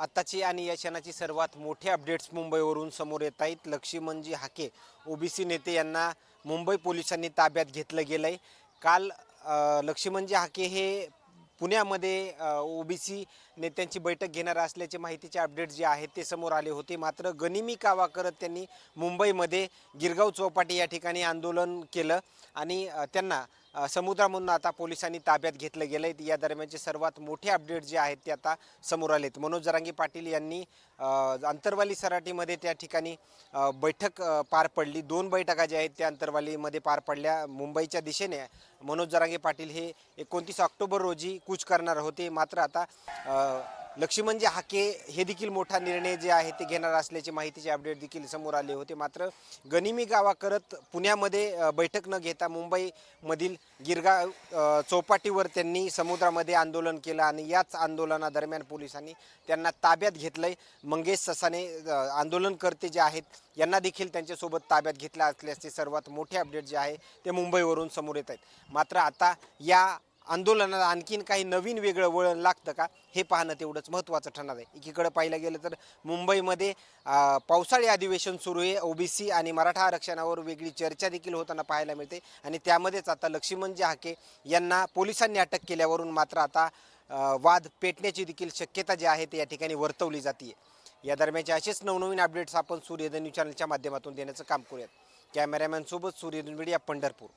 आत्ताची आणि या क्षणाची सर्वात मोठे अपडेट्स मुंबईवरून समोर येत आहेत. लक्ष्मणजी हाके ओबीसी नेते यांना मुंबई पोलिसांनी ताब्यात घेतलं गेलं आहे काल अ, लक्ष्मणजी हाके हे पुण्यामध्ये ओबीसी नेत्यांची बैठक घेणार असल्याचे माहितीचे अपडेट जे आहेत ते समोर आले होते. मात्र गनिमी कावा करत त्यांनी मुंबईमध्ये गिरगाव चौपाटी या ठिकाणी आंदोलन केलं आणि त्यांना समुद्रामधून आता पोलिसांनी ताब्यात घेतलं गेलं आहे या दरम्यानचे सर्वात मोठे अपडेट जे आहेत ते आता समोर आलेत. मनोज जरांगी पाटील यांनी अंतरवाली सराटीमध्ये त्या ठिकाणी बैठक पार पडली. दोन बैठका ज्या आहेत त्या अंतरवालीमध्ये पार पडल्या मुंबईच्या दिशेने. मनोज जरांगे पाटील हे एकोणतीस ऑक्टोबर रोजी कूच करणार होते. मात्र आता लक्ष्मणजी म्हणजे हाके हे देखील मोठा निर्णय जे आहे ते घेणार असल्याची माहितीचे अपडेट देखील समोर आले होते. मात्र गनिमी गावा करत पुण्यामध्ये बैठक न घेता मुंबईमधील गिरगा चौपाटीवर त्यांनी समुद्रामध्ये आंदोलन केलं आणि याच आंदोलनादरम्यान पोलिसांनी त्यांना ताब्यात घेतलंय. मंगेश ससाने आंदोलनकर्ते जे आहेत यांना देखील त्यांच्यासोबत ताब्यात घेतलं असल्याचे सर्वात मोठे अपडेट जे आहे ते मुंबईवरून समोर येत आहेत. मात्र आता या आंदोलनाला आणखीन काही नवीन वेगळं वळण लागतं का? हे पाहणं तेवढंच महत्त्वाचं ठरणार आहे. एकीकडं पाहिलं गेलं तर मुंबईमध्ये पावसाळी अधिवेशन सुरू आहे. ओबीसी आणि मराठा आरक्षणावर वेगळी चर्चा देखील होताना पाहायला मिळते. आणि त्यामध्येच आता लक्ष्मणजी हाके यांना पोलिसांनी अटक केल्यावरून मात्र आता वाद पेटण्याची देखील शक्यता जी आहे ती या ठिकाणी वर्तवली जाते या दरम्यानचे असेच नवनवीन अपडेट्स आपण सूर्यधन न्यूज चॅनलच्या माध्यमातून देण्याचं काम करूयात. कॅमेरामॅनसोबत सूर्यदन मीडिया पंढरपूर.